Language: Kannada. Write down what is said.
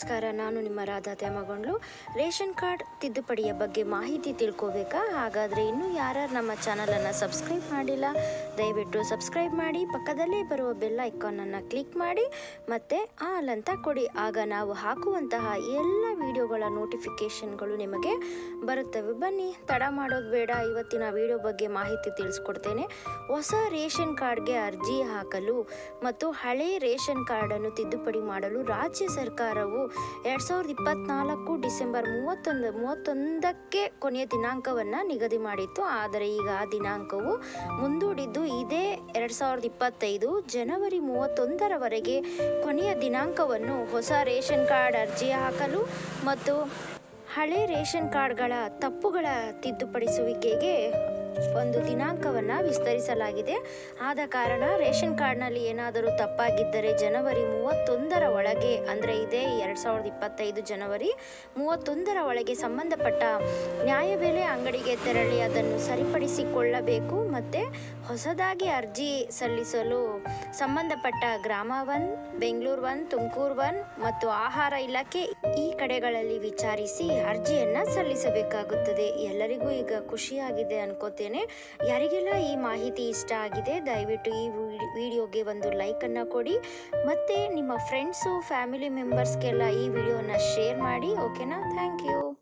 ನಮಸ್ಕಾರ, ನಾನು ನಿಮ್ಮ ರಾಧಾ ತ್ಯಾಮಗೊಂಡ್ಲು. ರೇಷನ್ ಕಾರ್ಡ್ ತಿದ್ದುಪಡಿಯ ಬಗ್ಗೆ ಮಾಹಿತಿ ತಿಳ್ಕೋಬೇಕಾ? ಹಾಗಾದರೆ ಇನ್ನೂ ಯಾರು ನಮ್ಮ ಚಾನಲನ್ನು ಸಬ್ಸ್ಕ್ರೈಬ್ ಮಾಡಿಲ್ಲ, ದಯವಿಟ್ಟು ಸಬ್ಸ್ಕ್ರೈಬ್ ಮಾಡಿ, ಪಕ್ಕದಲ್ಲೇ ಬರುವ ಬೆಲ್ ಐಕಾನನ್ನು ಕ್ಲಿಕ್ ಮಾಡಿ, ಮತ್ತು ಆಲ್ ಅಂತ ಕೊಡಿ. ಆಗ ನಾವು ಹಾಕುವಂತಹ ಎಲ್ಲ ವಿಡಿಯೋಗಳ ನೋಟಿಫಿಕೇಷನ್ಗಳು ನಿಮಗೆ ಬರುತ್ತವೆ. ಬನ್ನಿ, ತಡ ಮಾಡೋದು ಬೇಡ. ಇವತ್ತಿನ ವಿಡಿಯೋ ಬಗ್ಗೆ ಮಾಹಿತಿ ತಿಳಿಸ್ಕೊಡ್ತೇನೆ. ಹೊಸ ರೇಷನ್ ಕಾರ್ಡ್ಗೆ ಅರ್ಜಿ ಹಾಕಲು ಮತ್ತು ಹಳೆ ರೇಷನ್ ಕಾರ್ಡನ್ನು ತಿದ್ದುಪಡಿ ಮಾಡಲು ರಾಜ್ಯ ಸರ್ಕಾರವು ಎರಡು ಸಾವಿರದ ಇಪ್ಪತ್ನಾಲ್ಕು ಡಿಸೆಂಬರ್ ಮೂವತ್ತೊಂದು, ಮೂವತ್ತೊಂದಕ್ಕೆ ಕೊನೆಯ ದಿನಾಂಕವನ್ನು ನಿಗದಿ ಮಾಡಿತ್ತು. ಆದರೆ ಈಗ ಆ ದಿನಾಂಕವು ಮುಂದೂಡಿದ್ದು ಇದೇ ಎರಡು ಸಾವಿರದ ಇಪ್ಪತ್ತೈದು ಜನವರಿ ಮೂವತ್ತೊಂದರವರೆಗೆ ಕೊನೆಯ ದಿನಾಂಕವನ್ನು ಹೊಸ ರೇಷನ್ ಕಾರ್ಡ್ ಅರ್ಜಿ ಹಾಕಲು ಮತ್ತು ಹಳೆ ರೇಷನ್ ಕಾರ್ಡ್ಗಳ ತಪ್ಪುಗಳ ತಿದ್ದುಪಡಿಸುವಿಕೆಗೆ ಒಂದು ದಿನಾಂಕವನ್ನು ವಿಸ್ತರಿಸಲಾಗಿದೆ. ಆದ ಕಾರಣ ರೇಷನ್ ಕಾರ್ಡ್ನಲ್ಲಿ ಏನಾದರೂ ತಪ್ಪಾಗಿದ್ದರೆ ಜನವರಿ ಮೂವತ್ತೊಂದರ ಒಳಗೆ, ಅಂದರೆ ಇದೇ ಎರಡು ಸಾವಿರದ ಇಪ್ಪತ್ತೈದು ಜನವರಿ ಮೂವತ್ತೊಂದರ ಒಳಗೆ ಸಂಬಂಧಪಟ್ಟ ನ್ಯಾಯಬೆಲೆ ಅಂಗಡಿಗೆ ತೆರಳಿ ಅದನ್ನು ಸರಿಪಡಿಸಿಕೊಳ್ಳಬೇಕು. ಮತ್ತು ಹೊಸದಾಗಿ ಅರ್ಜಿ ಸಲ್ಲಿಸಲು ಸಂಬಂಧಪಟ್ಟ ಗ್ರಾಮ one, Bengaluru one, Tumakuru one ಮತ್ತು ಆಹಾರ ಇಲಾಖೆ ಈ ಕಡೆಗಳಲ್ಲಿ ವಿಚಾರಿಸಿ ಅರ್ಜಿಯನ್ನು ಸಲ್ಲಿಸಬೇಕಾಗುತ್ತದೆ. ಎಲ್ಲರಿಗೂ ಈಗ ಖುಷಿಯಾಗಿದೆ ಅನ್ಕೋತೇನೆ. ಯಾರಿಗೆಲ್ಲ ಈ ಮಾಹಿತಿ ಇಷ್ಟ ಆಗಿದೆ, ದಯವಿಟ್ಟು ಈ ವಿಡಿಯೋಗೆ ಒಂದು ಲೈಕನ್ನು ಕೊಡಿ. ಮತ್ತು ನಿಮ್ಮ ಫ್ರೆಂಡ್ಸು ಫ್ಯಾಮಿಲಿ ಮೆಂಬರ್ಸ್ಗೆಲ್ಲ ಈ ವಿಡಿಯೋನ ಶೇರ್ ಮಾಡಿ ಓಕೆನಾ ಥ್ಯಾಂಕ್ ಯು